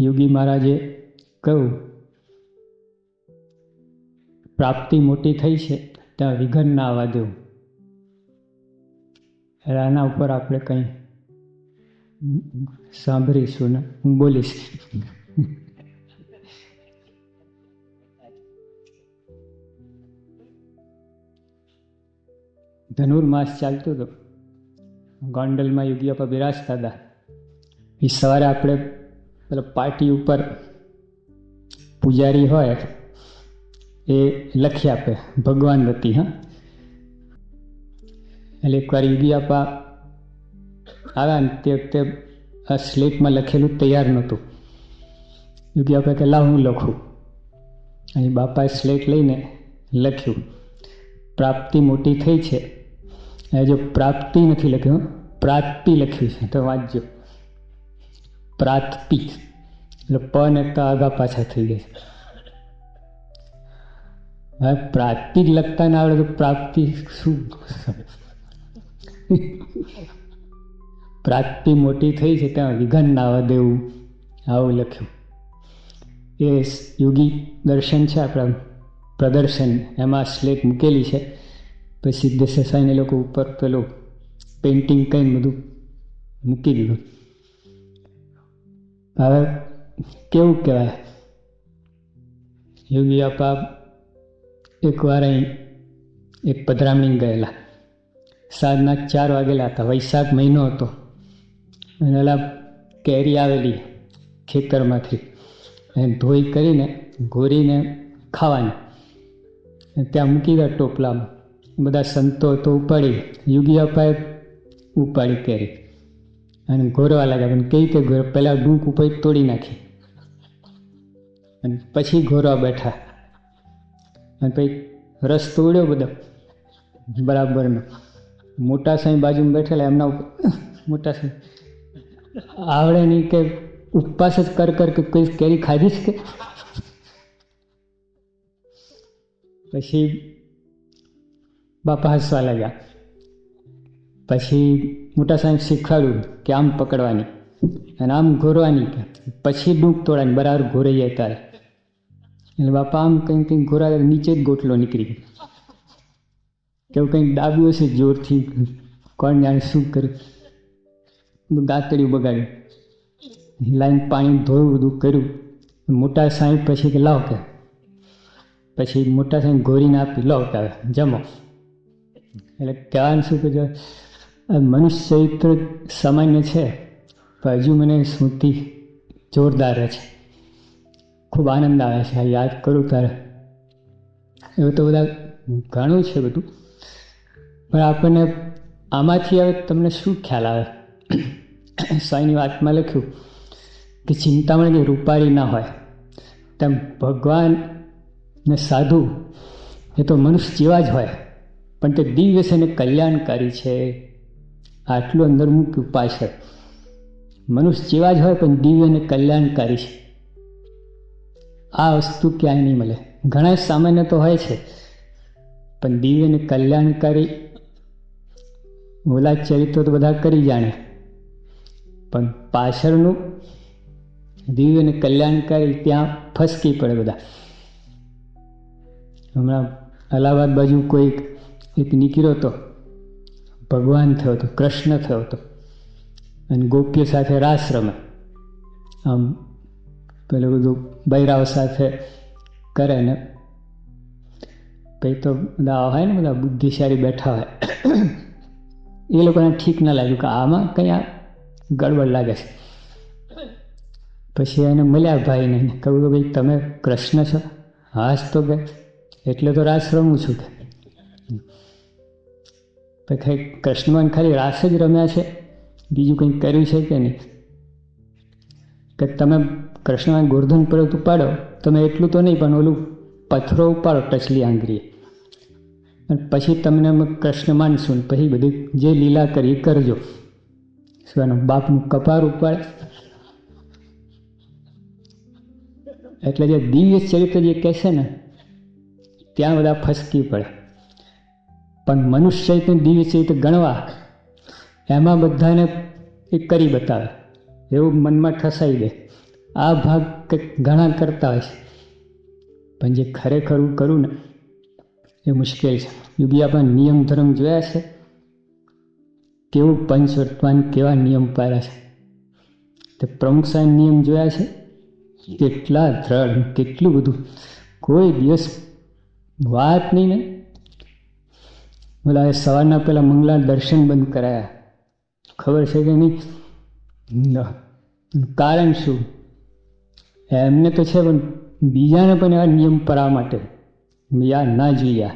યોગી મહારાજે કહ્યું, પ્રાપ્તિ મોટી થઈ છે ત્યાં વિઘન ના આવવા દેવું આના ઉપર આપણે કંઈ સાંભળીશું ને, હું બોલીશ. ધનુર્માસ ચાલતું હતું. ગોંડલમાં યોગી પર બિરાજતા હતા. એ સવારે આપણે પેલો પાર્ટી ઉપર પૂજારી હોય એ લખી આપે, ભગવાન વતી હા. એટલે એકવાર યોગી આપા આવ્યા ને તે વખતે આ સ્લેટમાં લખેલું તૈયાર નહોતું. યોગી આપા કે, લાવ હું લખું. અહીં બાપાએ સ્લેટ લઈને લખ્યું, પ્રાપ્તિ મોટી થઈ છે. અને જો પ્રાપ્તિ નથી લખ્યું પ્રાપ્તિ લખ્યું છે, તો વાંચજો. પ્રાપ્તિ. એટલે પ ને ત આગા પાછા થઈ ગયા હવે પ્રાપ્તિ લખતા ના આવડે તો પ્રાપ્તિ શું પ્રાપ્તિ મોટી થઈ છે ત્યાં વિઘન ના આવવા દેવું, આવું લખ્યું. એ યોગી દર્શન છે આપણા પ્રદર્શન, એમાં સ્લેટ મૂકેલી છે. પછી દેસાઈને લોકો ઉપર પેલું પેઇન્ટિંગ કંઈ બધું મૂકી દીધું. હવે કેવું કહેવાય? યોગી આપા એકવાર અહીં એક પધરામણી ગયેલા. સાંજના ચાર વાગેલા હતા. વૈશાખ મહિનો હતો. અને એલા કેરી આવેલી ખેતરમાંથી. એને ધોઈ કરીને, ઘોરીને ખાવાની. ત્યાં મૂકી દે ટોપલામાં. બધા સંતો તો ઉપાડી યોગી અપાએ ઉપાડી કેરી. અને ઘોરવા લાગ્યા. પણ કઈ રીતે ઘોર? પહેલાં ડૂંક ઉપર તોડી નાખી. અને પછી ઘોરવા બેઠા. અને પછી રસ તોડ્યો બધો. બરાબરનો. મોટા સાંઈ બાજુમાં બેઠેલા, એમના મોટા સાંઈ. આવડે નહીં કે ઉપવાસ જ કર કર કે કોઈ કેરી ખાધી જ કે? પછી બાપા હસવા લાગ્યા. પછી મોટા સાહેબ શીખવાડ્યું કે આમ પકડવાની. અને આમ ઘોરવાની. પછી ડૂંક તોડાની બરાબર ઘોરાઈ જાય ત્યારે. એટલે બાપા, આમ કંઈક કંઈક ઘોરા નીચે જ ગોટલો નીકળી ગયો. કેવું કંઈક ડાબ્યું હશે જોરથી. કોણ જાણે શું કર્યું ગાતડ્યું બગાડ્યું. લાઈન પાણી ધોયું, બધું કર્યું. મોટા સાહેબ પછી કે લાવ કે. પછી મોટા સાહેબ ઘોરીને આપી લો કે જમો. એટલે કહેવાનું શું કે મનુષ્ય ચરિત્ર સામાન્ય છે, પણ હજુ મને સ્મૃતિ જોરદાર છે. ખૂબ આનંદ આવે છે, આ યાદ કરું ત્યારે. એવું તો બધા ઘણું છે બધું. પણ આપણને આમાંથી હવે તમને શું ખ્યાલ આવે? સ્વાઈની વાતમાં લખ્યું કે ચિંતામણ કે રૂપારી ના હોય. તેમ ભગવાન ને સાધુ એ તો મનુષ્ય જેવા જ હોય. પણ તે દિવ્ય છે ને કલ્યાણકારી છે. આટલું અંદર મૂક્યું પાછળ મનુષ્ય જેવા જ હોય, પણ દિવ્ય અને કલ્યાણકારી છે. આ વસ્તુ ક્યાંય નહીં મળે. ઘણા સામાન્ય તો હોય છે, પણ દિવ્ય અને કલ્યાણકારી ઓલા ચરિત્રો તો બધા કરી જાણે. પણ પાછળનું દિવ્ય અને કલ્યાણકારી ત્યાં ફસકી પડે બધા. હમણાં અલ્હાબાદ બાજુ કોઈ એક નીકળ્યો હતો, ભગવાન થયો હતો, કૃષ્ણ થયો હતો, અને ગોપ્ય સાથે રાસ રમે. આમ પેલું બધું બૈરાઓ સાથે કરે ને. કંઈ તો બધા હોય ને, બધા બુદ્ધિશાળી બેઠા હોય. એ લોકોને ઠીક ના લાગ્યું કે આમાં કંઈ આ ગડબડ લાગે છે. પછી એને મળ્યા ભાઈને કહ્યું કે ભાઈ, તમે કૃષ્ણ છો? હાસ તો કે, એટલે તો રાસ રમું છું કે. પછી કૃષ્ણમાં ખાલી રાસ જ રમ્યા છે? બીજું કંઈ કર્યું છે કે નહીં? કે તમે કૃષ્ણમાં ગોર્ધન પર્વત ઉપાડો તમે એટલું તો નહીં, પણ ઓલું પથ્થરો ઉપાડો ટચલી આંગરીએ અને પછી તમને અમે કૃષ્ણ માનશું પછી બધી જે લીલા કરી કરજો. શું એનું બાપનું કપાર ઉપાડે? એટલે જે દિવ્ય ચરિત્ર જે કહેશે ને, ત્યાં બધા ફસકી પડે. પણ મનુષ્ય ચરિત્ર દિવ્ય ચરિત્ર ગણવા, એમાં બધાને એ કરી બતાવે. એવું મનમાં ઠસાઈ દે. આ ભાગ કંઈક ઘણા કરતા હોય છે. પણ જે ખરેખર હું કરું ને, એ મુશ્કેલ છે. યોગી આપણા નિયમ ધર્મ જોયા છે? કેવું પંચવર્તમાન, કેવા નિયમ પાડ્યા છે? તે પ્રમુખ સાહેબ નિયમ જોયા છે? કેટલા દ્રઢ કેટલું બધું. કોઈ દિવસ વાત નહીં ને. બોલા સવારના પહેલાં મંગલા દર્શન બંધ કરાયા. ખબર છે કે નહીં? કારણ શું? એમને તો છે પણ બીજાને પણ એવા નિયમ પાડવા માટે. યા ના જોયા.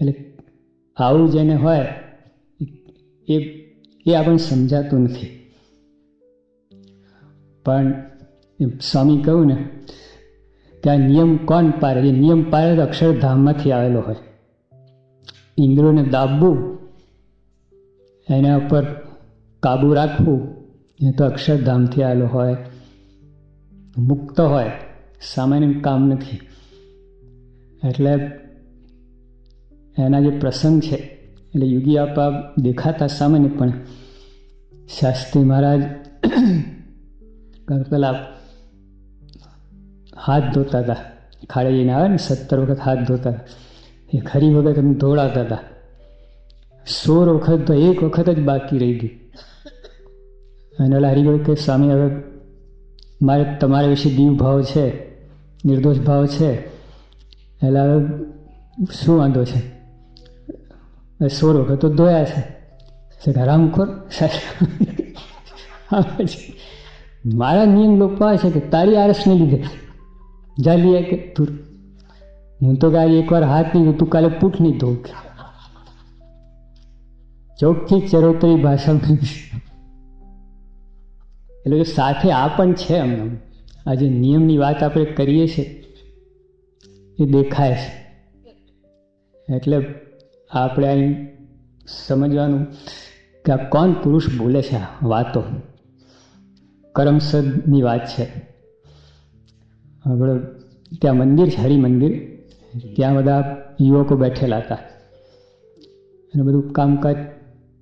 એટલે આવું જેને હોય, એ એ આપણને સમજાતું નથી. પણ સ્વામી કહ્યું ને આ નિયમ કોણ પાડે? એ નિયમ પાડે તો અક્ષરધામમાંથી આવેલો હોય. ઇન્દ્રોને દાબવું, એના ઉપર કાબુ રાખવું, એ તો અક્ષરધામથી આવેલો હોય. મુક્ત હોય સામાન્ય કામ નથી. એટલે એના જે પ્રસંગ છે, એટલે યોગી આપા દેખાતા સામાન્ય, પણ શાસ્ત્રી મહારાજ પહેલાં હાથ ધોતા હતા ખાડે જઈને આવે ને, સત્તર વખત હાથ ધોતા હતા એ ખરી વખત એમ ધોળાતા હતા સોળ વખત તો એક વખત જ બાકી રહી ગઈ અને એટલે હરિભાઈ કે, સ્વામી, હવે મારે તમારા વિશે દીવ ભાવ છે, નિર્દોષ ભાવ છે, એટલે હવે શું વાંધો છે? સોર વખત તો ધોયા છે. હરામખોર મારા નિયમ લોકો છે કે તારી આરસને લીધે જાલી કે તું હું તો ગાય એકવાર હાથ નહીં તું કાલે પૂઠ નહીં ધોઉં. ચોખ્ખી ચરોતરી ભાષામાં એટલે કે સાથે આ પણ છે અમને આ જે નિયમની વાત આપણે કરીએ છીએ, એ દેખાય છે. એટલે આપણે અહીં સમજવાનું કે આ કોણ પુરુષ બોલે છે આ વાતો. કરમસદની વાત છે. આપણે ત્યાં મંદિર છે, હરિ મંદિર. ત્યાં બધા યુવકો બેઠેલા હતા. અને બધું કામકાજ,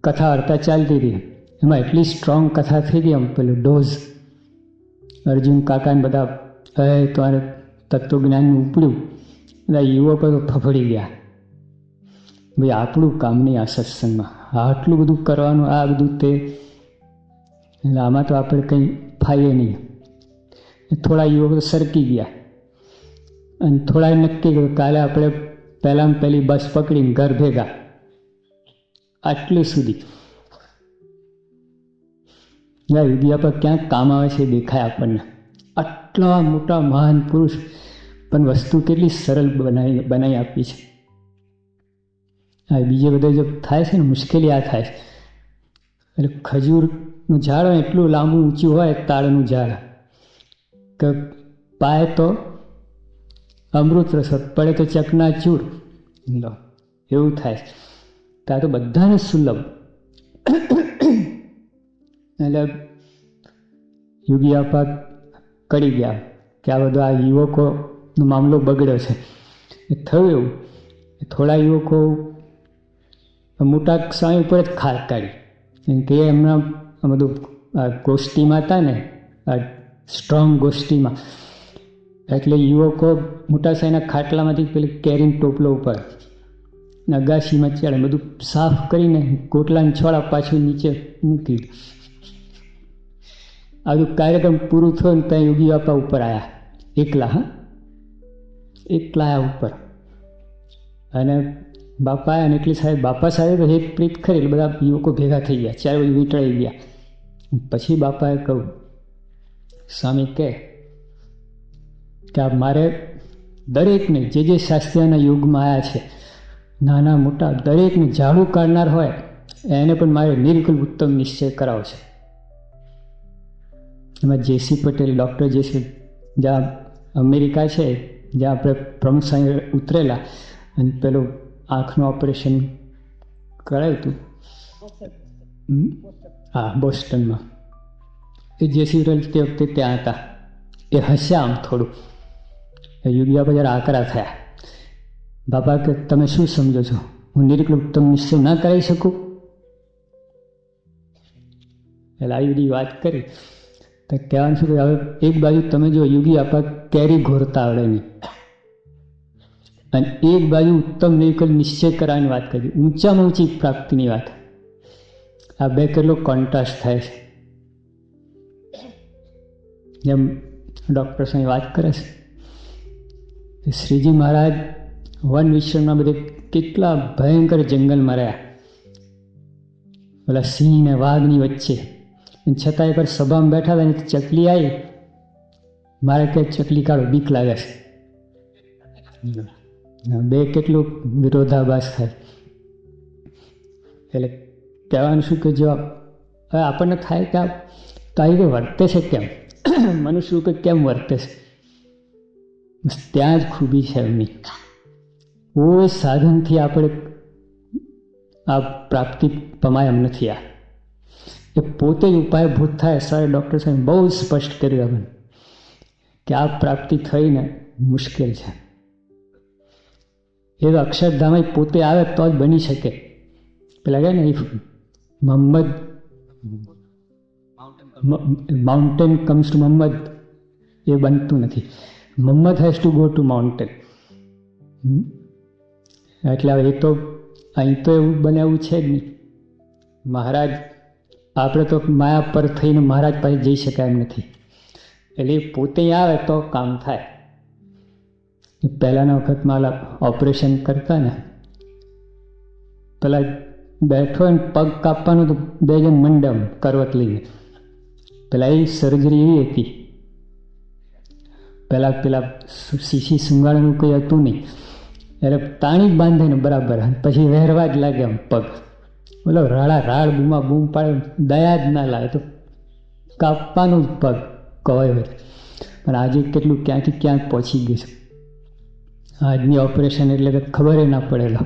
કથા વાર્તા ચાલતી હતી. એમાં એટલી સ્ટ્રોંગ કથા થઈ ગઈ આમ પેલું ડોઝ અર્જુન કાકાને બધા એ તમારે તત્વજ્ઞાનનું ઉપડ્યું. બધા યુવકો તો ફફડી ગયા. ભાઈ, આપણું કામ નહીં આ સત્સંગમાં. આટલું બધું કરવાનું, આ બધું તે. એટલે આમાં તો આપણે કંઈ ફાયે નહીં. થોડા યુવકો સરકી ગયા. અને થોડા નક્કી કર્યું, કાલે આપણે પહેલાં પહેલી બસ પકડીને ઘર ભેગા. આટલું સુધી. જ્યાં વિદ્યા પર ક્યાંક કામ આવે છે દેખાય આપણને. આટલા મોટા મહાન પુરુષ પણ વસ્તુ કેટલી સરળ બનાવી બનાવી આપી છે. હા બીજે બધે જો થાય છે ને, મુશ્કેલી આ થાય છે. એટલે ખજૂરનું ઝાડ હોય એટલું લાંબુ ઊંચું હોય, તાળનું ઝાડ. કે પાય તો અમૃત રસ પડે તો ચકના ચૂર. લો, એવું થાય ત્યાં તો બધાને સુલભ. એટલે યોગી આપા કરી ગયા કે આ બધા યુવકોનો મામલો બગડ્યો છે. એ થયું એવું. થોડા યુવકો મોટા સ્વામી ઉપર જ ખાર કાઢી. કેમ કે એમના આ બધું ગોષ્ઠીમાં હતા ને, આ સ્ટ્રોંગ ગોષ્ઠીમાં. એટલે યુવકો મોટા સાઈના ખાટલામાંથી પેલી કેરીન ટોપલો ઉપર અગાશીમાં ચડે બધું સાફ કરીને કોટલાની છોડા પાછું નીચે મૂકી. આ બધું કાર્યક્રમ પૂરું થયો ને ત્યાં યોગી બાપા ઉપર આવ્યા એકલા હા એકલા આવ્યા ઉપર અને બાપાએ અને એટલી સાહેબ બાપા સાહેબ હેત પ્રીત ખરી બધા યુવકો ભેગા થઈ ગયા ચાર બધું વીંટળાઈ ગયા પછી બાપાએ કહ્યું, સ્વામી કહે કે આ મારે દરેકને જે જે શાસ્ત્રીના યુગમાં આવ્યા છે, નાના મોટા દરેકને ઝાડુ કાઢનાર હોય, એને પણ મારે નિર્કુલ ઉત્તમ નિશ્ચય કરાવો છે. એમાં જેસી પટેલ ડૉક્ટર જેસી જ્યાં અમેરિકા છે જ્યાં આપણે પ્રમુખ સાહેબ ઉતરેલા અને પેલું આંખનું ઓપરેશન કરાયું હતું. હા બોસ્ટનમાં. એ જેસી પટેલ તે વખતે ત્યાં હતા. એ હસ્યા આમ થોડું. યુગિયા પર જરા આકરા થયા. બાપા કે તમે શું સમજો છો? હું નિર્કલ તમને નિશ્ચય ના કરાવી શકું? એટલે આવી બધી વાત કરી. તો કહેવાનું શું કે હવે એક બાજુ તમે જો યોગી આપણા કેરી ઘોરતા આવડે નહીં. અને એક બાજુ ઉત્તમ નિકલ નિશ્ચય કરવાની વાત કરી ઊંચામાં ઊંચી પ્રાપ્તિની વાત. આ બે કેટલો કોન્ટ્રાસ્ટ થાય છે. જેમ ડૉક્ટર સાહેબ વાત કરે છે શ્રીજી મહારાજ વન વિશ્વમાં બધે કેટલા ભયંકર જંગલમાં રહ્યા. પેલા સિંહ ને વાઘની વચ્ચે. છતાં એકવાર સભામાં બેઠા હતા ને ચકલી આવી, મારે કે ચકલી કાઢો, બીક લાગે છે. બે કેટલું વિરોધાભાસ થાય. એટલે કહેવાનું શું કે જો હવે આપણને થાય કે તો આવી રીતે વર્તે છે કેમ? મનુષ્ય કે કેમ વર્તે છે? ત્યાં જ ખૂબી છે એમની. કોઈ સાધનથી આપણે આ પ્રાપ્તિ પમાય એમ નથી આ. એ પોતે જ ઉપાયભૂત થાય સારે ડૉક્ટર સાહેબ બહુ સ્પષ્ટ કર્યું આપણને કે આ પ્રાપ્તિ થઈને મુશ્કેલ છે. એ તો અક્ષરધામ પોતે આવે તો જ બની શકે. પેલા કહે ને if Muhammad mountain comes to Muhammad એ બનતું નથી. Muhammad has to go to mountain એટલે હવે એ તો અહીં તો એવું બનાવવું છે જ નહીં. મહારાજ આપણે તો માયા પર થઈને મહારાજ પાસે જઈ શકાય એમ નથી. એટલે પોતે આવે તો કામ થાય. પહેલાંના વખતમાં ઓપરેશન કરતા ને, પેલા બેઠો ને પગ કાપવાનું તો બે જણ મંડમ કરવત લઈને. પેલા એ સર્જરી એવી હતી. પહેલાં પેલા શીશી સુંગાળનું કંઈ હતું નહીં. એટલે તાણી જ બાંધે ને બરાબર પછી વહેરવા જ લાગે આમ પગ. બોલો રાળા, રાળ બૂમા બૂમ પાડે દયા જ ના લાગે. તો કાપવાનું જ પગ કવાય હોય. પણ આજે કેટલું ક્યાંથી ક્યાંક પહોંચી ગયું છે. આજની ઓપરેશન એટલે કે ખબર ના પડેલા.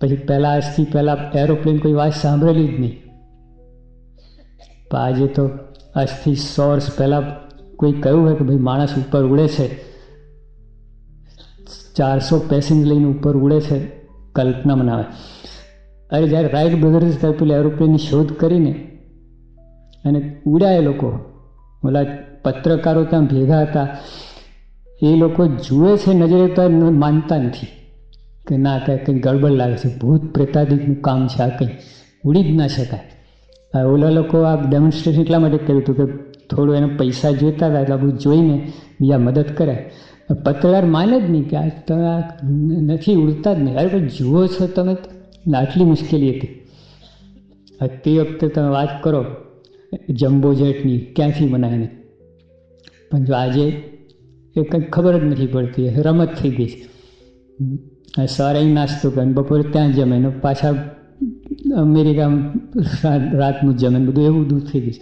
પછી પહેલાં આજથી પહેલાં એરોપ્લેન કોઈ વાત સાંભળેલી જ નહીં. પણ આજે તો આજથી સો વર્ષ પહેલાં કોઈ કહ્યું હોય કે ભાઈ માણસ ઉપર ઉડે છે. ચારસો પેસેન્જ લઈને ઉપર ઉડે છે. કલ્પના બનાવે અરે જ્યારે રાઇટ બ્રધર્સ ત્યારે પેલી એરોપ્લેનની શોધ કરીને અને ઉડાય લોકો. ઓલા પત્રકારો ત્યાં ભેગા હતા. એ લોકો જુએ છે નજરે તો માનતા નથી. કે ના કંઈ કંઈ ગડબડ લાગે છે. ભૂત પ્રેતાદિકનું કામ છે આ કંઈ. ઉડી જ ના શકાય. ઓલા લોકો આ ડેમોન્સ્ટ્રેશન એટલા માટે કર્યું હતું કે થોડું એને પૈસા જોઈતા હતા એટલે બધું જોઈને બીજા મદદ કરે પત્રકાર માને જ નહીં કે આ તમે આ નથી ઉડતા જ નહીં. અરે જુઓ છો તમે આટલી મુશ્કેલી હતી. તે વખતે તમે વાત કરો, જમ્બો જેટની ક્યાંથી મનાવીને પણ જો આજે એ કંઈ ખબર જ નથી પડતી, રમત થઈ ગઈ છે. સવારે નાસ્તો કરે બપોરે ત્યાં જમે ને પાછા અમેરિકામાં રાતનું જમે બધું એવું દૂર થઈ ગયું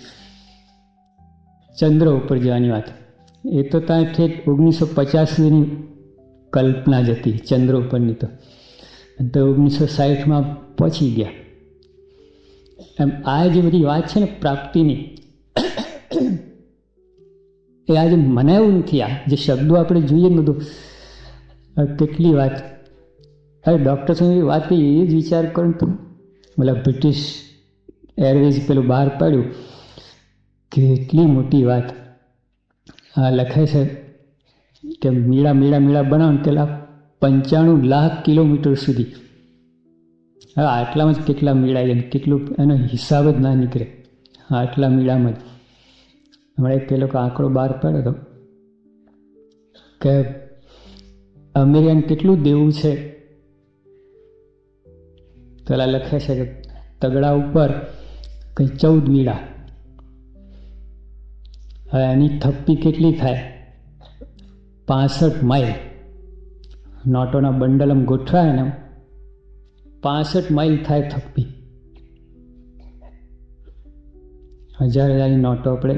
ચંદ્ર ઉપર જવાની વાત. એ તો ત્યાં ઠેઠ ઓગણીસો પચાસની કલ્પના જ હતી ચંદ્ર ઉપરની તો. ઓગણીસો સાઠમાં પહોંચી ગયા. એમ આ જે બધી વાત છે ને પ્રાપ્તિની, એ આજે મનાયું નથી આ, જે શબ્દો આપણે જોઈએ ને બધું કેટલી વાત. હવે ડૉક્ટર સાહેબ વાત કરી એ જ વિચાર કરો તો મતલબ બ્રિટિશ એરવેઝ પેલું બહાર પાડ્યું કેટલી મોટી વાત. લખે છે કે મીડા મીડા મીડા બનાવો પેલા પંચાણું લાખ કિલોમીટર સુધી. હવે આટલામાં જ કેટલા મીડા છે કેટલું એનો હિસાબ જ ના નીકળે. આટલા મીડામાં જ. હમણાં એક લોકો આંકડો બહાર પાડ્યો હતો કે અમેરિકાને કેટલું દેવું છે? પેલા લખે છે કે તગડા ઉપર કંઈ ચૌદ મીડા હવે એની થપ્પી કેટલી થાય? પાસઠ માઇલ. નોટોના બંડલ આમ ગોઠવાય ને પાસઠ માઇલ થાય થપ્પી. હજાર હજારની નોટો આપણે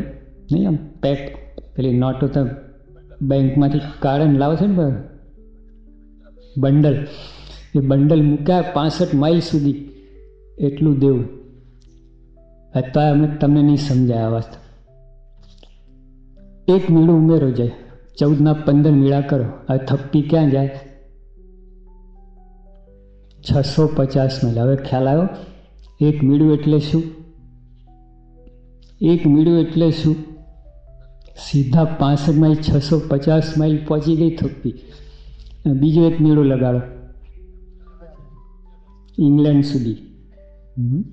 નહીં આમ પેક પેલી નોટો તો બેંકમાંથી કાઢીને લાવે છે ને બંડલ. એ બંડલ મૂક્યા પાસઠ માઇલ સુધી. એટલું દેવું. અત્યારે અમે તમને નહીં સમજાય આ વાત એક મીડું ઉમેરો જાય. ચૌદના પંદર મીડા કરો. આ થપ્પી ક્યાં જાય? છસો પચાસ માઇલ હવે ખ્યાલ આવ્યો? એક મીડું એટલે શું? એક મીડું એટલે શું? સીધા પાસઠ માઇલ, છસો પચાસ માઇલ પહોંચી ગઈ થપ્પી. અને બીજું એક મીડું લગાડો. ઇંગ્લેન્ડ સુધી. હમ.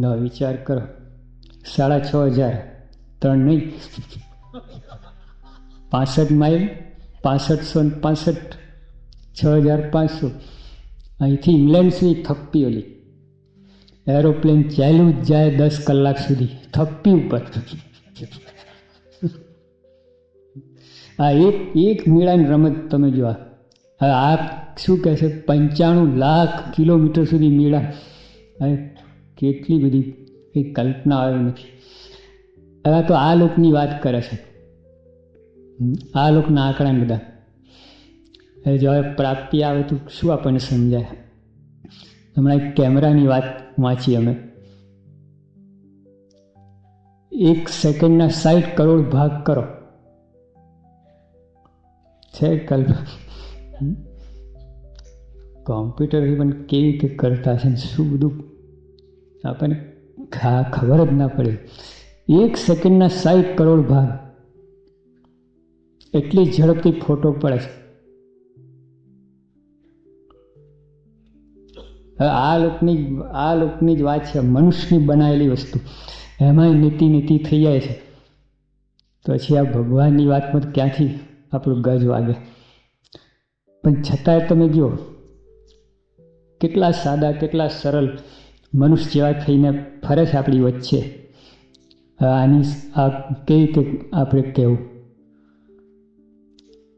લો, વિચાર કરો. સાડા છ હજાર. ત્રણ નહીં. પાસઠ માઇલ પાસઠસો ને પાસઠ, છ હજાર પાંચસો. અહીંથી ઇંગ્લેન્ડ સુધી થપ્પી ઓલી. એરોપ્લેન ચાલ્યું જ જાય દસ કલાક સુધી. થપ્પી ઉપર. આ એક એક મેળાની રમત તમે જો આ હવે આ શું કહે છે? પંચાણું લાખ કિલોમીટર સુધી મેળા. હવે કેટલી બધી એ કલ્પના આવી નથી. હવે તો આ લોકની વાત કરે છે. આ લોકના આંકડા બધા. એટલે જો હવે પ્રાપ્તિ આવે તો શું આપણને સમજાય? હમણાં એક કેમેરાની વાત વાંચી અમે. એક સેકન્ડના સાઠ કરોડ ભાગ કરો. છે કલ્પ. કોમ્પ્યુટર પણ કેવી રીતે કરતા છે શું બધું? આપણને ખબર જ ના પડે. એક સેકન્ડના સાઠ કરોડ ભાગ એટલી ઝડપથી ફોટો પડે છે. હવે આ લોકની આ લોકની જ વાત છે, મનુષ્યની બનાવેલી વસ્તુ. એમાંય નીતિ નીતિ થઈ જાય છે. પછી આ ભગવાનની વાતમાં ક્યાંથી આપણું ગજ વાગે? પણ છતાંય તમે જુઓ, કેટલા સાદા, કેટલા સરળ મનુષ્ય જેવા થઈને ફરે છે આપણી વચ્ચે. આની આ કેવી રીતે આપણે કહેવું?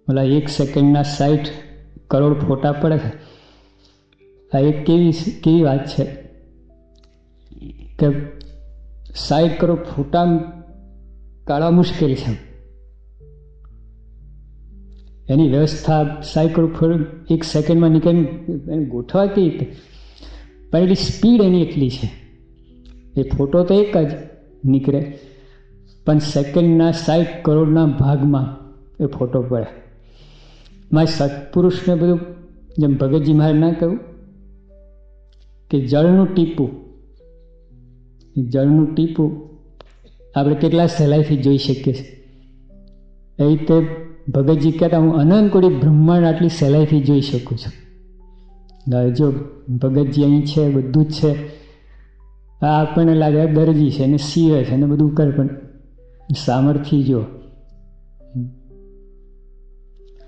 ઓલા એક સેકન્ડના સાઠ કરોડ ફોટા પડે છે. આ એક કેવી કેવી વાત છે? કે સાઠ કરોડ ફોટા કાઢવા મુશ્કેલ છે. એની વ્યવસ્થા સાઠ કરોડ એક સેકન્ડમાં નીકળી એને ગોઠવા કેવી રીતે? પણ એટલી સ્પીડ એની એટલી છે. એ ફોટો તો એક જ. નીકળે. પણ સેકન્ડના સાઠ કરોડના ભાગમાં એ ફોટો પડે. મારે સત્પુરુષને બધું જેમ ભગતજી મહારાજ ના કહ્યું કે જળનું ટીપું જળનું ટીપું આપણે કેટલા સહેલાઈથી જોઈ શકીએ છીએ. એ રીતે ભગતજી કહેતા, હું અનંતકોડી બ્રહ્માંડ આટલી સહેલાઈથી જોઈ શકું છું. જો ભગતજી અહીં છે, બધું જ છે આપણને લાગે આ દરજી છે ને સીવે છે ને બધું કરે પણ સામર્થ્ય જો.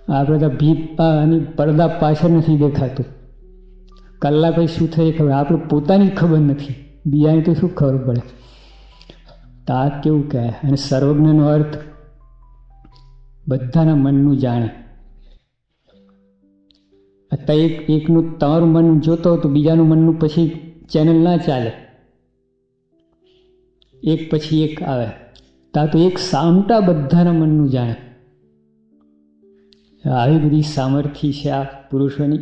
આપણે તો ભીપા અને પડદા પાછળ નથી દેખાતું. કલાક શું થાય ખબર? આપણે પોતાની ખબર નથી. બીજાને તો શું ખબર પડે? તો કેવું કહે? અને સર્વજ્ઞનો અર્થ બધાના મનનું જાણે. અત્યારે એક એકનું તમારું મન જોતો તો બીજાનું મનનું પછી ચેનલ ના ચાલે. એક પછી એક આવે. તા તો એક સામટા બધાના મનનું જાણે. આવી બધી સામર્થ્ય છે આ પુરુષોની.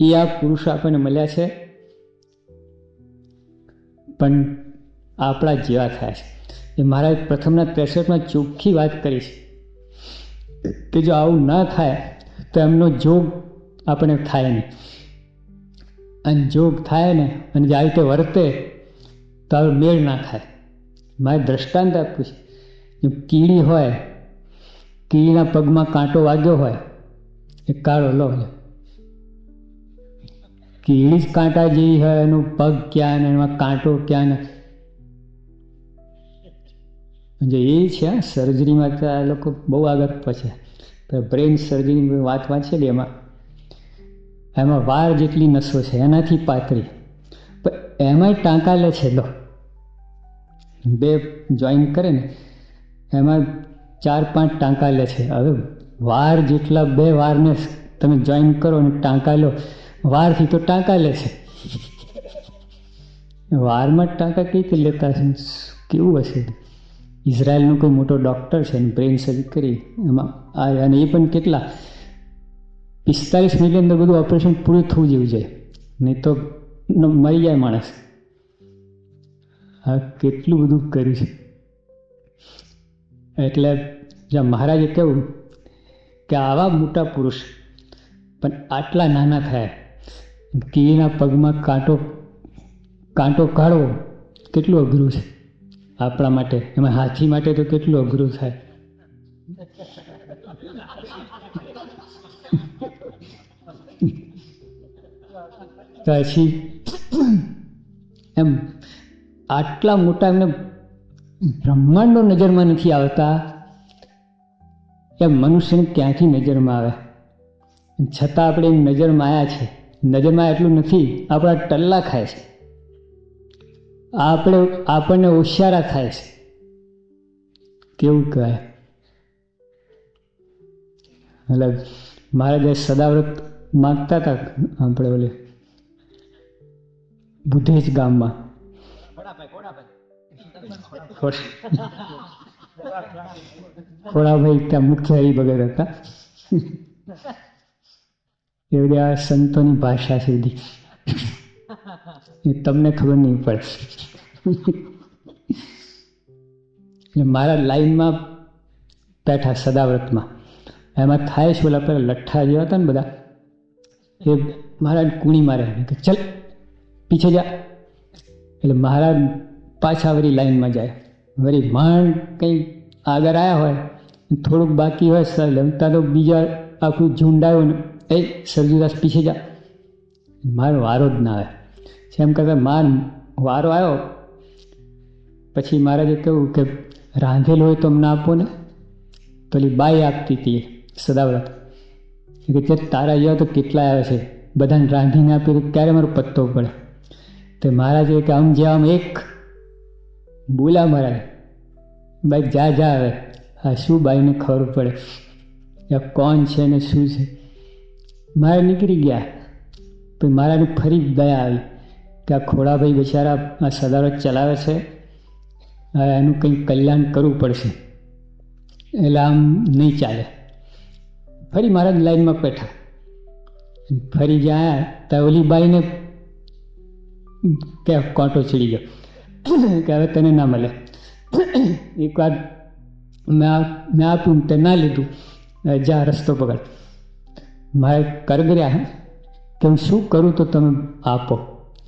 એ આ પુરુષો આપણને મળ્યા છે. પણ આપણા જેવા થયા છે. એ મારા પ્રથમના ત્રેસઠમાં ચોખ્ખી વાત કરી છે. કે જો આવું ના થાય, તો એમનો જોગ આપણે થાય નહીં. અને જોગ થાય ને, અને જે આવી રીતે વર્તે તો હવે મેળ ના થાય મારે દ્રષ્ટાંત આપ્યું છે કીડી હોય, કીડીના પગમાં કાંટો વાગ્યો હોય, એ કાળો લો કીડી જ કાંટા જેવી હોય, એનું પગ ક્યાં ને એમાં કાંટો ક્યાં ને. એ છે સર્જરીમાં તો આ લોકો બહુ આગળ પછી બ્રેન સર્જરીની વાત વાંચેલી એમાં. એમાં વાર જેટલી નસો છે, એનાથી પાતળી. પણ એમાંય ટાંકા લે છે, લો. બે જોઈન કરે ને એમાં ચાર પાંચ ટાંકા લે છે. હવે વાર જેટલા બે વારને તમે જોઈન કરો અને ટાંકા લો, વારથી તો ટાંકા લે છે. વારમાં ટાંકા કઈ રીતે લેતા છે? કેવું હશે? ઇઝરાયલનો કોઈ મોટો ડૉક્ટર છે અને બ્રેન સર્જરી કરી, એમાં અને એ પણ કેટલા? પિસ્તાલીસ તો બધું ઓપરેશન પૂરું થવું જેવું છે. નહીં તો મરી જાય માણસ. આ કેટલું બધું કર્યું છે. એટલે જ્યાં મહારાજે કહ્યું કે આવા મોટા પુરુષ પણ આટલા નાના થયા કીડીના પગમાં કાંટો કાંટો કાઢવો કેટલું અઘરું છે. આપણા માટે, એમાં હાથી માટે તો કેટલું અઘરું થાય. પછી એમ આટલા મોટા એમને બ્રહ્માંડો નજરમાં નથી આવતા એ મનુષ્યને ક્યાંથી નજરમાં આવે? છતાં આપણે એમ નજરમાં આવ્યા છે. નજરમાં એટલું નથી, આપણા ટલ્લા ખાય છે. આપણે, આપણને હોશિયારા થાય છે. કેવું કહેવાય? એટલે મારા જે સદાવ્રત માગતા હતા આપણે ઓલે બુધેજ ગામમાં. ખોડાભાઈ ત્યાં મુખ્ય હરિભગત હતા. એ બધી આ સંતોની ભાષા છે એ તમને ખબર નહીં પડે. એટલે મારા લાઈનમાં બેઠા સદાવ્રતમાં. એમાં થાય છે ઓલા પેલા લઠ્ઠા જેવા હતા ને બધા. એ મહારાજ કુણી મારે કે ચલ, પીછે જા. એટલે મહારાજ પાછા વળી લાઈનમાં જાય. વળી ભણ કંઈ આગળ આવ્યા હોય, થોડુંક બાકી હોય સર લમતા તો બીજા આખું ઝુંડ આવ્યું ને, એ સરજુદાસ પીછે જા. મારો વારો જ ના આવે. એમ કરતા માર વારો આવ્યો, પછી મહારાજે કહ્યું કે રાંધેલું હોય તો અમને આપો ને. પેલી બાઈ આપતી હતી સદાવ્રત કે તે તારા જેવા તો કેટલા આવે છે, બધાને રાંધીને આપી ક્યારે મારો પત્તો પડે. તો મહારાજે કે આમ જે આમ એક બોલા મારા. ભાઈ જા જા આવે આ શું બાઈને ખબર પડે? કોણ છે ને શું છે? મારે નીકળી ગયા. પછી મારાને ફરી દયા આવી કે આ ખોડાભાઈ બિચારા આ સદારો ચલાવે છે. એનું કંઈક કલ્યાણ કરવું પડશે. એટલે આમ નહીં ચાલે. ફરી મારા લાઈનમાં બેઠા. ફરી જ્યાં ત્યાં ઓલી બાઈને કે કોંટો ચડી ગયો. કે હવે તને ના મળે. એકવાર મેં આ- મેં આપ્યું તે ના લીધું. જા, રસ્તો પકડ. મારે કરગર્યા કે હું શું કરું તો તમે આપો.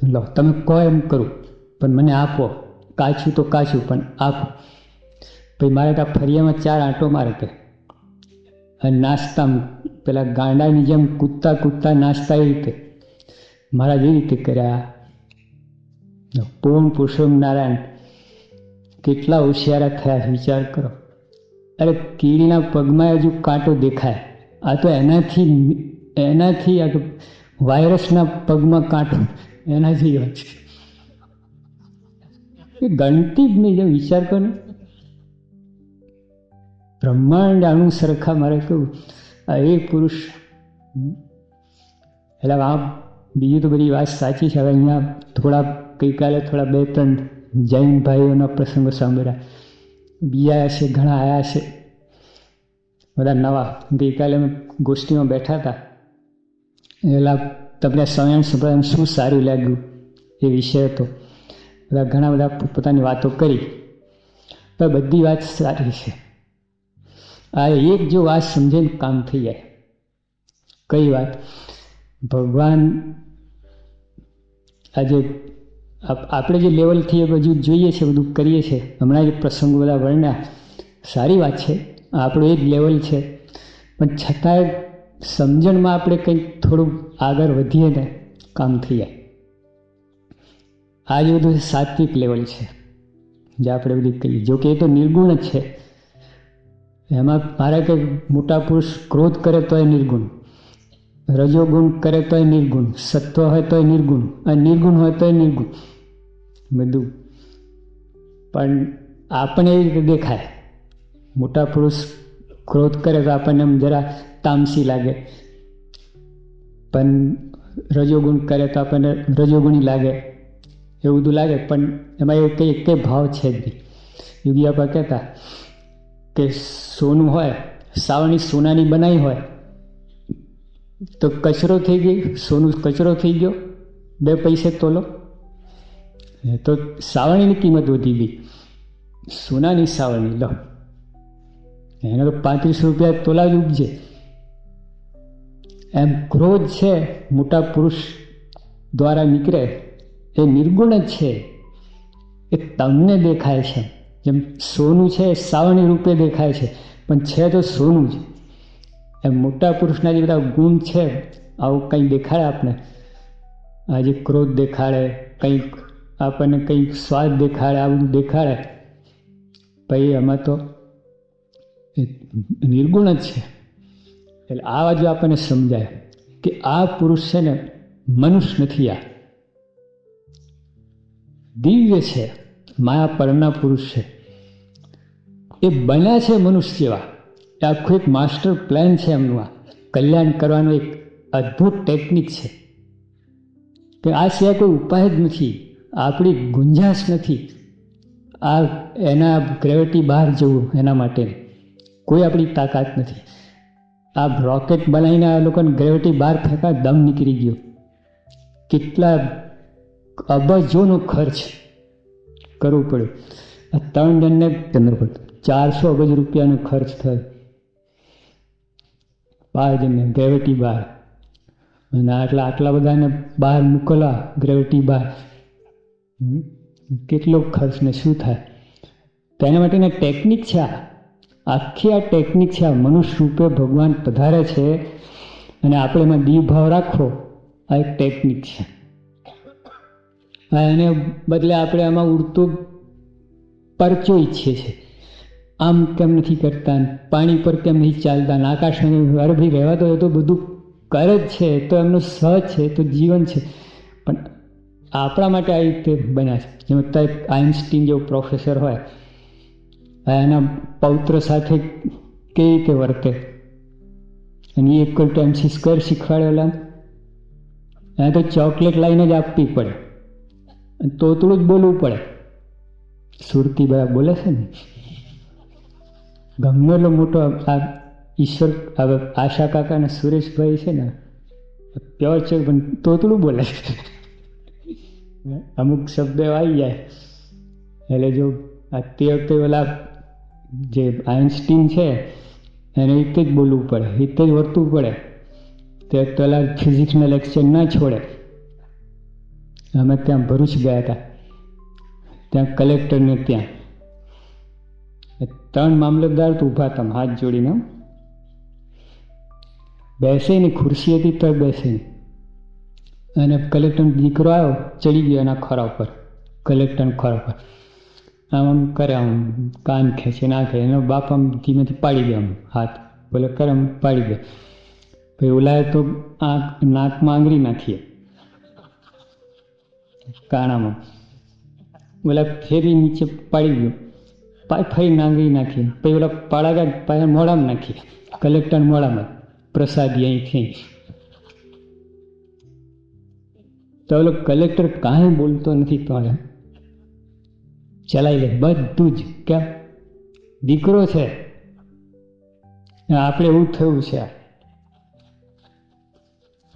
લો, તમે કહો એમ કરું. પણ મને આપો. કાચું તો કાચું, પણ આપો. પછી મારે ત્યાં ફરિયામાં ચાર આંટો મારે કે. નાસ્તા પેલા ગાંડાની જેમ કૂદતા કૂદતા નાસ્તા એ રીતે. મારા જે રીતે કર્યા. પૂર્ણ પુરુષોત્તમ નારાયણ, કેટલા હોશિયારા થયા વિચાર કરો. અરે કીડીના પગમાં હજુ કાંટો દેખાય. આ તો એનાથી એનાથી આ તો વાયરસના પગમાં કાંટો. એનાથી એ ગણતી જ નહીં, જો વિચાર કરો બ્રહ્માંડ આનું સરખા મારે કહ્યું આ એ પુરુષ એટલે આ બીજી તો બધી વાત સાચી છે, હવે અહીંયા થોડા ગઈકાલે થોડા બે ત્રણ જૈન ભાઈઓના પ્રસંગો સાંભળ્યા. બીજા છે ઘણા આવ્યા છે બધા નવા. ગઈકાલે અમે ગોષ્ઠીમાં બેઠા હતા. એટલે તમને સ્વયં સંપ્રદાય શું સારું લાગ્યું? એ વિષય હતો. બધા ઘણા બધા પોતાની વાતો કરી. પણ બધી વાત સારી છે. આ એક જો વાત સમજીને કામ થઈ જાય. કઈ વાત? ભગવાન આજે આપણે જે લેવલથી એ બધું જોઈએ છે, બધું કરીએ છીએ હમણાં જે પ્રસંગો બધા વર્ણ્યા. સારી વાત છે, આપણું એ જ લેવલ છે. પણ છતાંય સમજણમાં આપણે કંઈક થોડું આગળ વધીએ ને, કામ થઈ જાય. આ જે બધું સાત્વિક લેવલ છે, જે આપણે બધી કહીએ જો કે એ તો નિર્ગુણ જ છે. એમાં મારે કે મોટા પુરુષ ક્રોધ કરે તો એ નિર્ગુણ. રજોગુણ કરે તો એ નિર્ગુણ. સત્વ હોય તો એ નિર્ગુણ. અને નિર્ગુણ હોય તો એ નિર્ગુણ. બધું પણ આપણને એવી રીતે દેખાય. મોટા પુરુષ ક્રોધ કરે તો આપણને એમ જરા તામસી લાગે. પણ રજોગુણ કરે તો આપણને રજોગુણી લાગે. એવું બધું લાગે, પણ એમાં એવું કંઈ કંઈ ભાવ છે જ નહીં. યોગી આપા કહેતા કે સોનું હોય સાવણી સોનાની બનાવી હોય, તો કચરો થઈ ગઈ, સોનું કચરો થઈ ગયો, બે પૈસે તોલો. એ તો સાવણીની કિંમત વધી ગઈ. સોનાની સાવરણી, લો. એને તો પાંત્રીસ રૂપિયા તોલા જ ઉપજે. એમ ક્રોધ છે, મોટા પુરુષ દ્વારા નીકળે, એ નિર્ગુણ જ છે. એ તમને દેખાય છે. જેમ સોનું છે, એ સાવણી રૂપે દેખાય છે. પણ છે તો સોનું જ. એમ મોટા પુરુષના જે બધા ગુણ છે, આવું કંઈ દેખાડે આપણે આજે ક્રોધ દેખાડે, કંઈક આપણને કંઈક સ્વાદ દેખાડે, આવું દેખાડે. પછી એમાં તો નિર્ગુણ જ છે. એટલે આ બાજુ આપણને સમજાય કે આ પુરુષ છે ને મનુષ્ય નથી આ. દિવ્ય છે, માયા પરના પુરુષ છે. એ બન્યા છે મનુષ્ય જેવા. એ આખું એક માસ્ટર પ્લાન છે એમનું આ. કલ્યાણ કરવાનો એક અદ્ભુત ટેકનિક છે. કે આ સિવાય કોઈ ઉપાય જ નથી. આપણી ગુંજાશ નથી. આ એના ગ્રેવિટી બહાર જવું, એના માટે કોઈ આપણી તાકાત નથી. આ રોકેટ બનાવીને આ લોકોને ગ્રેવિટી બહાર ફેંકા, દમ નીકળી ગયો. કેટલા અબજોનો ખર્ચ કરવો પડ્યો. આ ત્રણ જણને ચંદ્ર પર ચારસો અબજ રૂપિયાનો ખર્ચ થયો. બાર જણને ગ્રેવિટી બહાર. અને આટલા આટલા બધાને બહાર મોકલા ગ્રેવિટી બહાર? કેટલો ખર્ચ ને શું થાય? તો એના માટેની ટેકનિક છે આ. આખી આ ટેકનિક છે આ મનુષ્ય રૂપે ભગવાન પધારે છે અને આપણે એમાં દીવભાવ રાખો આ એક ટેકનિક છે. એને બદલે આપણે આમાં ઉડતો પરચો ઈચ્છીએ છીએ. આમ કેમ નથી કરતા? પાણી પર કેમ નહીં ચાલતા? આકાશમાં અરભી રહેવા તો બધું કરે જ છે તો એમનું સહ છે તો જીવન છે. પણ આપણા માટે આવી રીતે બન્યા છે. જેમ અત્યારે આઇન્સ્ટીન જેવો પ્રોફેસર હોય એના પૌત્ર સાથે કેવી રીતે વર્તે? અને E equal time MC square શીખવાડેલા. એને તો ચોકલેટ લાઈને જ આપવી પડે. તોતળું જ બોલવું પડે. સુરતી બધા બોલે છે ને? ગમે એટલો મોટો આ ઈશ્વર હવે આશા કાકા અને સુરેશભાઈ છે ને, પ્યોર છે, પણ તોતળું બોલે અમુક શબ્દ આવી જાય. એટલે જો તે વખતે ઓલા જે આઇન્સ્ટીન છે, એને રીતે જ બોલવું પડે રીતે જ વર્તવું પડે. તે પેલા ફિઝિક્સના લેક્ચર ના છોડે. અમે ત્યાં ભરૂચ ગયા હતા. ત્યાં કલેક્ટરને ત્યાં. ત્રણ મામલતદાર તો ઊભા હતા, હાથ જોડીને. બેસે ને ખુરશી હતી તો બેસે નહીં અને કલેક્ટરનો દીકરો આવ્યો, ચડી ગયો એના ખોરા ઉપર કલેક્ટરના ખોરા ઉપર. આમ આમ કરે, આમ કાન ખેંચે, ના ખેંચે, એનો બાપ આમ ધીમેથી પાડી દે આમ હાથ. બોલે, કરે આમ પાડી દે. પછી ઓલાએ તો આંખ, નાકમાં આંગળી નાખીએ કાણામાં. ઓલા ફેરી નીચે પાડી ગયો પાય ફરી નાંગળી નાખી. પછી ઓલા પાડા પાછા મોડામાં નાખી. કલેક્ટર મોડામાં પ્રસાદી અહીંથી તો ઓલો કલેક્ટર કાંઈ બોલતો નથી તો ચલાવી લે, બધું જ. કેમ? દીકરો છે. આપણે એવું થયું છે.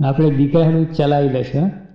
આપણે દીકરાનું ચલાવી લેશે